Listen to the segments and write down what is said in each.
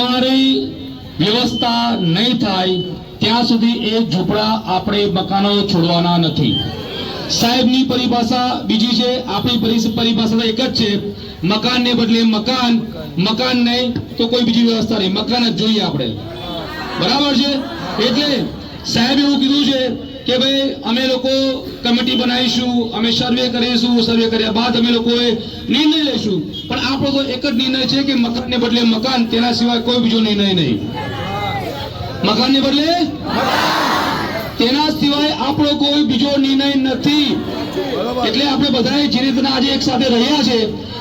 તમારી વ્યવસ્થા નહીં થાય, ત્યાં સુધી એ ઝૂંપડા આપણે મકાનો છોડવાના નથી. સાહેબની પરિભાષા બીજી છે, આપણી પરિભાષા એક જ છે, મકાનને બદલે મકાન મકાન નહીં તો કોઈ બીજી વ્યવસ્થા નહીં, મકાન જ જોઈએ આપણે. બરાબર છે? એટલે સાહેબ એવું કીધું છે કે ભાઈ, અમે લોકો કમિટી બનાવીશું, અમે સર્વે કરીશું સર્વે કર્યા બાદ અમે લોકોએ નિર્ણય લઈશું. પણ આપણો તો એક જ નિર્ણય છે કે મકાનને બદલે મકાન, તેના સિવાય કોઈ બીજો નિર્ણય નહીં. મકાનને બદલે તેના સિવાય આપણો કોઈ બીજો નિર્ણય નથી. એટલે આપણે બધાએ જે રીતના આજે એક સાથે રહ્યા છે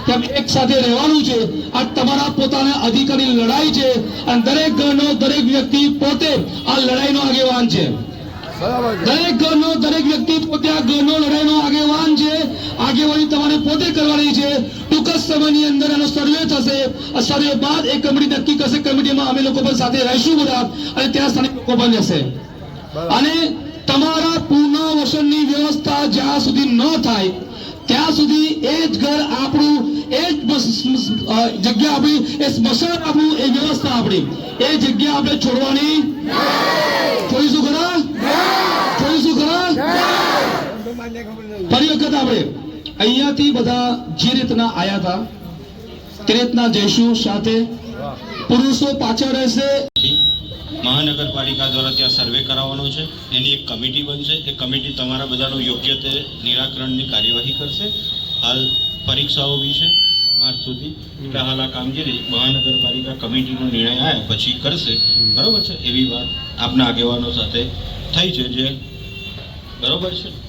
તેમ એક સાથે રહેવાનું છે, આ તમારા પોતાના અધિકારની લડાઈ છે, અને દરેક ઘરનો દરેક વ્યક્તિ પોતે આ લડાઈનો આગેવાન છે. દરેક ઘરનો દરેક વ્યક્તિ પોતે આ ઘરનો લડાઈનો આગેવાન છે. આગેવાની તમારે પોતે કરવાની છે. ટૂંક જ સમયની અંદર એનો સર્વે થશે. સર્વે બાદ એ કમિટી નક્કી કરશે. કમિટીમાં અમે લોકો પણ સાથે રહીશું બધા અને ત્યાં સ્થાનિક લોકો પણ જશે અને તમારા પુનર્વસનની વ્યવસ્થા જ્યાં સુધી ન થાય ત્યાં સુધી એ જ ઘર આપણું એ જ જગ્યા આપણી એ સ્મશાન આપણું એ વ્યવસ્થા આપણી. એ જગ્યા આપણે છોડવાની ફરી વખત આપણે અહીંયાથી બધા જે રીતના આયા હતા તે રીતના જઈશું સાથે. પુરુષો પાછળ રહેશે. મહાનગરપાલિકા દ્વારા ત્યાં સર્વે કરાવવાનો છે. એની એક કમિટી બનશે. એ કમિટી તમારા બધાનું યોગ્ય તે નિરાકરણની કાર્યવાહી કરશે. હાલ પરીક્ષાઓ બી છે માર્ચ સુધી. એટલે હાલ આ કામગીરી મહાનગરપાલિકા કમિટીનો નિર્ણય આવ્યા પછી કરશે. બરોબર છે? એવી વાત આપના આગેવાનો સાથે થઈ છે જે બરોબર છે?